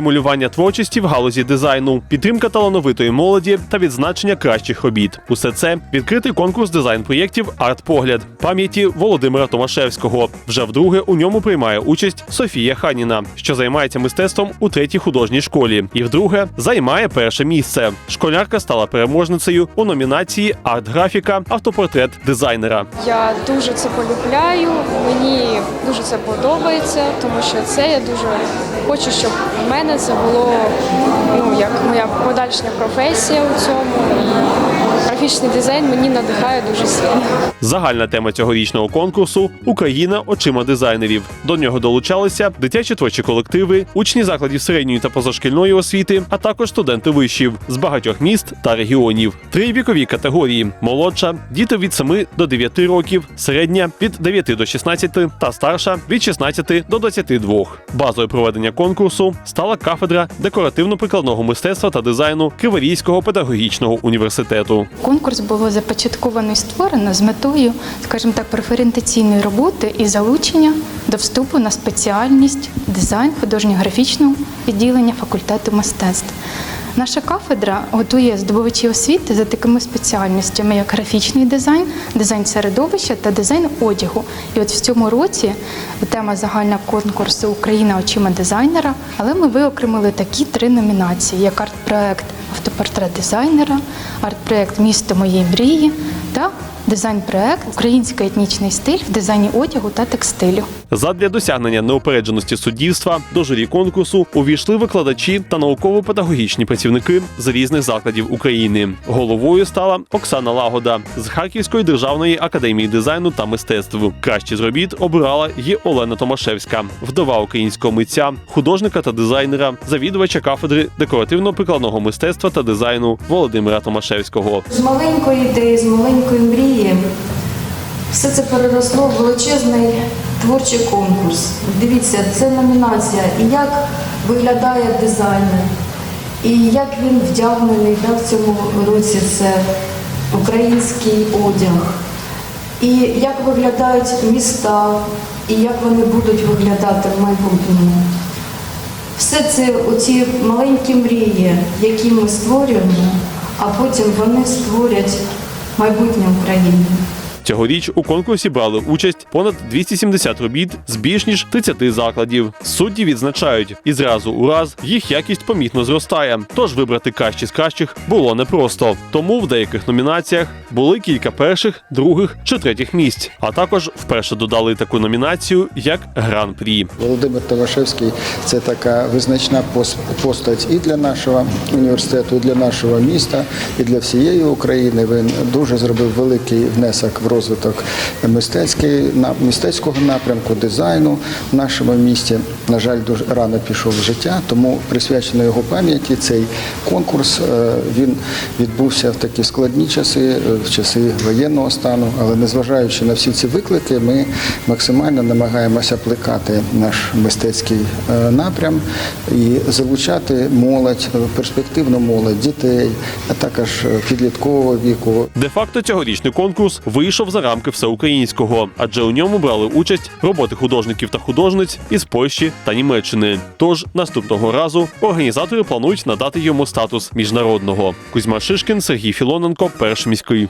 стимулювання творчості в галузі дизайну, підтримка талановитої молоді та відзначення кращих робіт. Усе це відкритий конкурс дизайн-проєктів Арт-погляд пам'яті Володимира Томашевського. Вже вдруге у ньому приймає участь Софія Ханіна, що займається мистецтвом у третій художній школі, і вдруге займає перше місце. Школярка стала переможницею у номінації Арт-графіка, автопортрет дизайнера. Я дуже це полюбляю, мені дуже це подобається, тому що це я дуже хочу, щоб в мене це було ну, як моя подальша професія у цьому. Графічний дизайн мені надихає дуже сильно. Загальна тема цьогорічного конкурсу Україна очима дизайнерів. До нього долучалися дитячі творчі колективи, учні закладів середньої та позашкільної освіти, а також студенти вишів з багатьох міст та регіонів. Три вікові категорії: молодша, діти від 7 до 9 років, середня від 9 до 16 та старша від 16 до 22. Базою проведення конкурсу стала кафедра декоративно-прикладного мистецтва та дизайну Криворізького педагогічного університету. Конкурс було започатковано і створено з метою, скажімо так, преферентаційної роботи і залучення до вступу на спеціальність дизайн художньо-графічного відділення факультету мистецтв. Наша кафедра готує здобувачі освіти за такими спеціальностями, як графічний дизайн, дизайн середовища та дизайн одягу. І от в цьому році тема загальна конкурсу Україна очима дизайнера. Але ми виокремили такі три номінації: як арт-проект автопортрет дизайнера, арт-проект Місто моєї мрії та дизайн-проект Український етнічний стиль в дизайні одягу та текстилю. Задля досягнення неупередженості суддівства до журі конкурсу увійшли викладачі та науково-педагогічні працівники з різних закладів України. Головою стала Оксана Лагода з Харківської державної академії дизайну та мистецтв. Кращі з робіт обирала її Олена Томашевська, вдова українського митця, художника та дизайнера, завідувача кафедри декоративно-прикладного мистецтва та дизайну Володимира Томашевського. З маленької ідеї, з маленької мрії все це переросло в величезний творчий конкурс. Дивіться, це номінація, і як виглядає дизайнер, і як він вдягнений да, в цьому році це український одяг, і як виглядають міста, і як вони будуть виглядати в майбутньому. Все це оці маленькі мрії, які ми створюємо, а потім вони створять майбутнє України. Цьогоріч у конкурсі брали участь понад 270 робіт з більш ніж 30 закладів. Судді відзначають, і зразу у раз їх якість помітно зростає. Тож вибрати кращі з кращих було непросто. Тому в деяких номінаціях були кілька перших, других чи третіх місць. А також вперше додали таку номінацію як гран-прі. Володимир Томашевський це така визначна пос- постать і для нашого університету, і для нашого міста, і для всієї України. Він дуже зробив великий внесок в розвиток на- мистецького напрямку, дизайну в нашому місті. На жаль, дуже рано пішов в життя, тому присвячено його пам'яті цей конкурс. е, Він відбувся в такі складні часи, е, в часи воєнного стану. Але незважаючи на всі ці виклики, ми максимально намагаємося плекати наш мистецький е, напрям і залучати молодь, перспективну молодь, дітей, а також підліткового віку. Де-факто цьогорічний конкурс вийшов за рамки всеукраїнського, адже у ньому брали участь роботи художників та художниць із Польщі та Німеччини. Тож наступного разу організатори планують надати йому статус міжнародного. Кузьма Шишкін, Сергій Філоненко, перш міський.